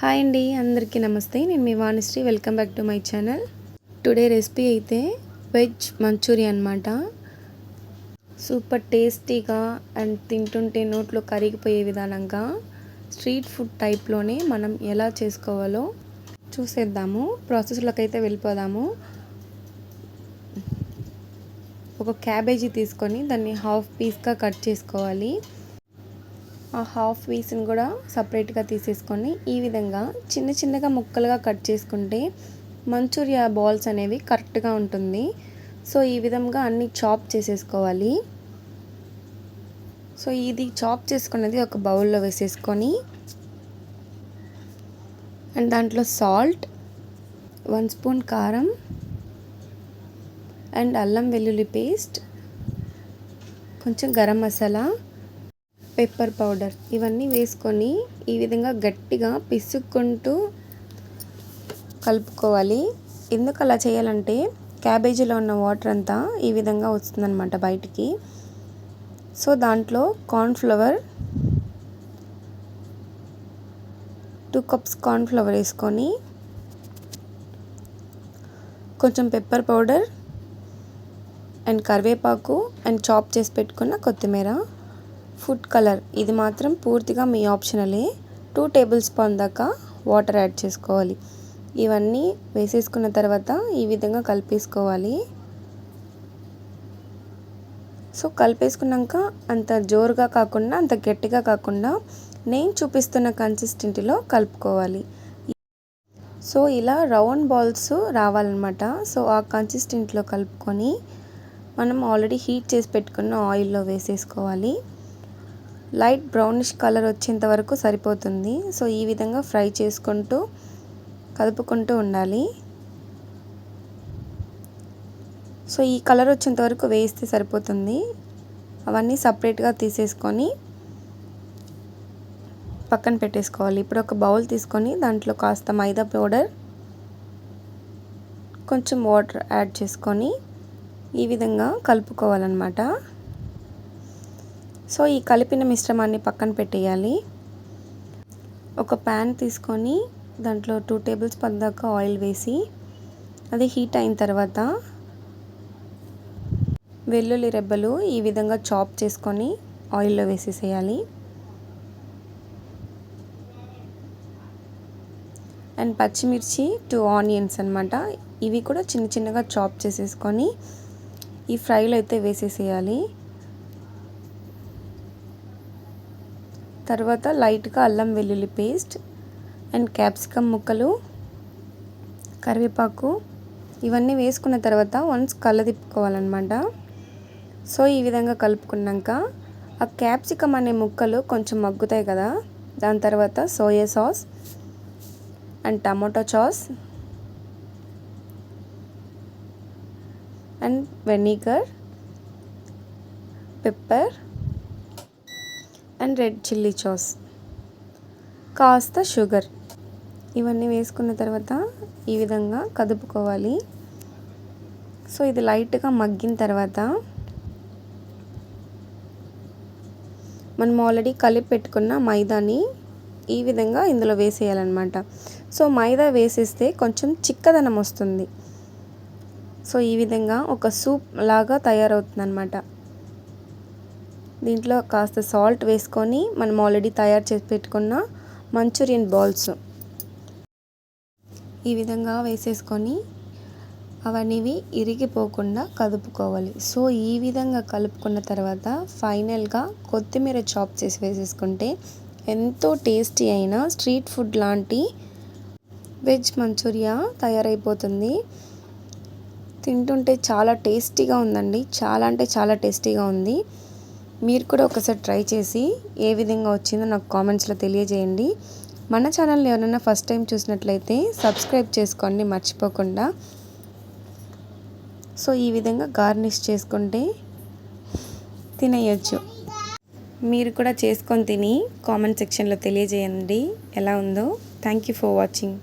Hi అండి అందరికీ నమస్తే. నేను మీ Vanisri. Welcome back to my channel today recipe అయితే వెజ్ మంచూరియా అనమాట సూపర్ టేస్టీగా అండ్ తింటుంటే నోట్లో కరిగిపోయే విధానంగా స్ట్రీట్ ఫుడ్ టైప్లోనే మనం ఎలా చేసుకోవాలో చూసేద్దాము. ప్రాసెస్లోకి అయితే వెళ్ళిపోదాము. ఒక క్యాబేజీ తీసుకొని దాన్ని హాఫ్ పీస్గా కట్ చేసుకోవాలి. ఆ హాఫ్ పీస్ని కూడా సపరేట్గా తీసేసుకొని ఈ విధంగా చిన్న చిన్నగా ముక్కలుగా కట్ చేసుకుంటే మంచూరియా బాల్స్ అనేవి కరెక్ట్గా ఉంటుంది. సో ఈ విధంగా అన్ని చాప్ చేసేసుకోవాలి. సో ఇది చాప్ చేసుకున్నది ఒక బౌల్లో వేసేసుకొని అండ్ దాంట్లో సాల్ట్ వన్ స్పూన్ కారం అండ్ అల్లం వెల్లుల్లి పేస్ట్ కొంచెం గరం మసాలా పెప్పర్ పౌడర్ ఇవన్నీ వేసుకొని ఈ విధంగా గట్టిగా పిసుక్కుంటూ కలుపుకోవాలి. ఎందుకు అలా చేయాలంటే క్యాబేజీలో ఉన్న వాటర్ అంతా ఈ విధంగా వస్తుందన్నమాట బయటికి. సో దాంట్లో కార్న్ఫ్లవర్ టూ కప్స్ కార్న్ఫ్లవర్ వేసుకొని కొంచెం పెప్పర్ పౌడర్ అండ్ కరివేపాకు అండ్ చాప్ చేసి పెట్టుకున్న కొత్తిమీర. Food colour. ఇది మాత్రం పూర్తిగా మీ ఆప్షనలే. టూ టేబుల్ స్పూన్ దాకా వాటర్ యాడ్ చేసుకోవాలి. ఇవన్నీ వేసేసుకున్న తర్వాత ఈ విధంగా కలిపేసుకోవాలి. సో కలిపేసుకున్నాక అంత జోరుగా కాకుండా అంత గట్టిగా కాకుండా నేను చూపిస్తున్న కన్సిస్టెంటీలో కలుపుకోవాలి. సో ఇలా రౌండ్ బాల్స్ రావాలన్నమాట. సో ఆ కన్సిస్టెంట్లో కలుపుకొని మనం ఆల్రెడీ హీట్ చేసి పెట్టుకున్న ఆయిల్లో వేసేసుకోవాలి. లైట్ బ్రౌనిష్ కలర్ వచ్చేంత వరకు సరిపోతుంది. సో ఈ విధంగా ఫ్రై చేసుకుంటూ కలుపుకుంటూ ఉండాలి. సో ఈ కలర్ వచ్చేంత వరకు వేస్తే సరిపోతుంది. అవన్నీ సపరేట్గా తీసేసుకొని పక్కన పెట్టేసుకోవాలి. ఇప్పుడు ఒక బౌల్ తీసుకొని దాంట్లో కాస్త మైదా పౌడర్ కొంచెం వాటర్ యాడ్ చేసుకొని ఈ విధంగా కలుపుకోవాలన్నమాట. సో ఈ కలిపిన మిశ్రమాన్ని పక్కన పెట్టేయాలి. ఒక ప్యాన్ తీసుకొని దాంట్లో టూ టేబుల్ స్పూన్ దాకా ఆయిల్ వేసి అది హీట్ అయిన తర్వాత వెల్లుల్లి రెబ్బలు ఈ విధంగా చాప్ చేసుకొని ఆయిల్లో వేసేసేయాలి. అండ్ పచ్చిమిర్చి టూ ఆనియన్స్ అనమాట ఇవి కూడా చిన్న చిన్నగా చాప్ చేసేసుకొని ఈ ఫ్రైలో అయితే వేసేసేయాలి. తర్వాత లైట్గా అల్లం వెల్లుల్లి పేస్ట్ అండ్ క్యాప్సికమ్ ముక్కలు కరివేపాకు ఇవన్నీ వేసుకున్న తర్వాత వన్స్ కలదిప్పుకోవాలన్నమాట సో ఈ విధంగా కలుపుకున్నాక ఆ క్యాప్సికమ్ అనే ముక్కలు కొంచెం మగ్గుతాయి కదా దాని తర్వాత soya sauce and tomato sauce and vinegar pepper and red chilli sauce. కాస్త షుగర్. ఇవన్నీ వేసుకున్న తర్వాత ఈ విధంగా కదుపుకోవాలి. సో ఇది లైట్గా మగ్గిన తర్వాత మనం ఆల్రెడీ కలిపి పెట్టుకున్న మైదాని ఈ విధంగా ఇందులో వేసేయాలన్నమాట. సో మైదా వేసేస్తే కొంచెం చిక్కదనం వస్తుంది. సో ఈ విధంగా ఒక సూప్ లాగా తయారవుతుంది అనమాట దీంట్లో కాస్త సాల్ట్ వేసుకొని మనం ఆల్రెడీ తయారు చేసి పెట్టుకున్న మంచూరియన్ బాల్స్. ఈ విధంగా వేసేసుకొని అవన్నీ ఇరిగిపోకుండా కదుపుకోవాలి. సో ఈ విధంగా కలుపుకున్న తర్వాత ఫైనల్గా కొత్తిమీర చాప్ చేసి వేసేసుకుంటే ఎంతో టేస్టీ అయిన స్ట్రీట్ ఫుడ్ లాంటి వెజ్ మంచూరియా తయారైపోతుంది. తింటుంటే చాలా టేస్టీగా ఉందండి. చాలా అంటే చాలా టేస్టీగా ఉంది. మీరు కూడా ఒకసారి ట్రై చేసి ఏ విధంగా వచ్చిందో నాకు కామెంట్స్లో తెలియజేయండి. మన ఛానల్ని ఎవరైనా ఫస్ట్ టైం చూసినట్లయితే సబ్స్క్రైబ్ చేసుకోండి మర్చిపోకుండా. సో ఈ విధంగా గార్నిష్ చేసుకుంటే తినేయచ్చు. మీరు కూడా చేసుకొని తిని కామెంట్ సెక్షన్లో తెలియజేయండి. ఎలా ఉందో. Thank you for watching.